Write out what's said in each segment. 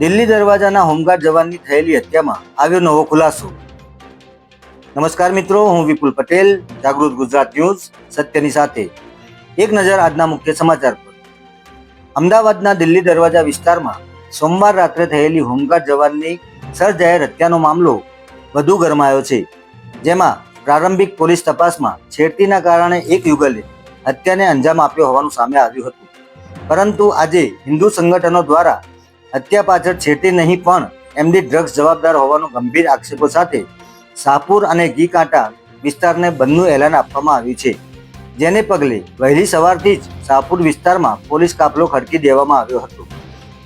દિલ્હી દરવાજાના હોમગાર્ડ જવાનની થયેલી હત્યામાં આવ્યો નવો ખુલાસો. નમસ્કાર મિત્રો, હું વિપુલ પટેલ, જાગૃત ગુજરાત ન્યૂઝ, સત્યની સાથે. એક નજર આજના મુખ્ય સમાચાર પર. અમદાવાદના દિલ્હી દરવાજા વિસ્તારમાં સોમવાર રાત્રે થયેલી હોમગાર્ડ જવાનની સર્જાહેર હત્યાનો મામલો વધુ ગરમાયો છે. જેમાં પ્રારંભિક પોલીસ તપાસમાં છેડતીના કારણે એક યુગલે હત્યાને અંજામ આપ્યો હોવાનું સામે આવ્યું હતું. પરંતુ આજે હિન્દુ સંગઠનો દ્વારા હત્યા પાછળ છેડતી નહીં, પણ એમડી ડ્રગ્સ જવાબદાર હોવાનો ગંભીર આક્ષેપો સાથે શાહપુર અને ઘી કાંટા વિસ્તારને બંધનું એલાન આપવામાં આવ્યું છે. જેને પગલે વહેલી સવારથી જ શાહપુર વિસ્તારમાં પોલીસ કાફલો ખડકી દેવામાં આવ્યો હતો.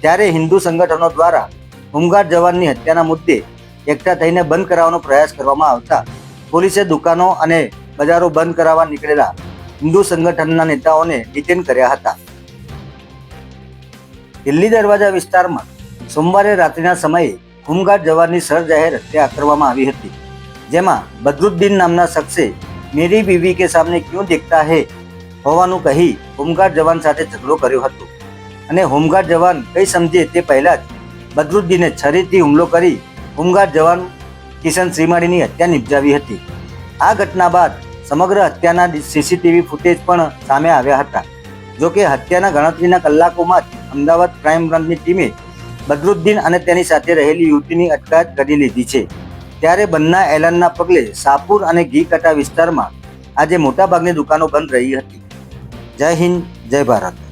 ત્યારે હિન્દુ સંગઠનો દ્વારા હોમગાર્ડ જવાનની હત્યાના મુદ્દે એકઠા થઈને બંધ કરાવવાનો પ્રયાસ કરવામાં આવતા પોલીસે દુકાનો અને બજારો બંધ કરાવવા નીકળેલા હિન્દુ સંગઠનના નેતાઓને ડિટેન કર્યા હતા. દિલ્હી દરવાજા વિસ્તારમાં સોમવારે રાત્રિના સમયે હોમગાર્ડ જવાનની સરજાહેર હત્યા કરવામાં આવી હતી, જેમાં બદરુદ્દીન નામના શખ્સે મેરી બીવી કે સામને ક્યું દેખતા હે હોવાનું કહી હોમગાર્ડ જવાન સાથે ઝઘડો કર્યો હતો. અને હોમગાર્ડ જવાન કઈ સમજે તે પહેલા જ બદરુદ્દીને છરીથી હુમલો કરી હોમગાર્ડ જવાન કિશન શ્રીમાળીની હત્યા નિપજાવી હતી. આ ઘટના બાદ સમગ્ર હત્યાના સીસીટીવી ફૂટેજ પણ સામે આવ્યા હતા. જોકે હત્યાના ગણતરીના કલાકોમાં જ અમદાવાદ ક્રાઇમ બ્રાન્ચની ટીમે બદરુદ્દીન અને તેની સાથે રહેલી યુવતીની અટકાયત કરી લીધી છે. ત્યારે બંધના એલાનના પગલે સાપુર અને ઘી કટા વિસ્તારમાં આજે મોટાભાગની દુકાનો બંધ રહી હતી. જય હિન્દ, જય ભારત.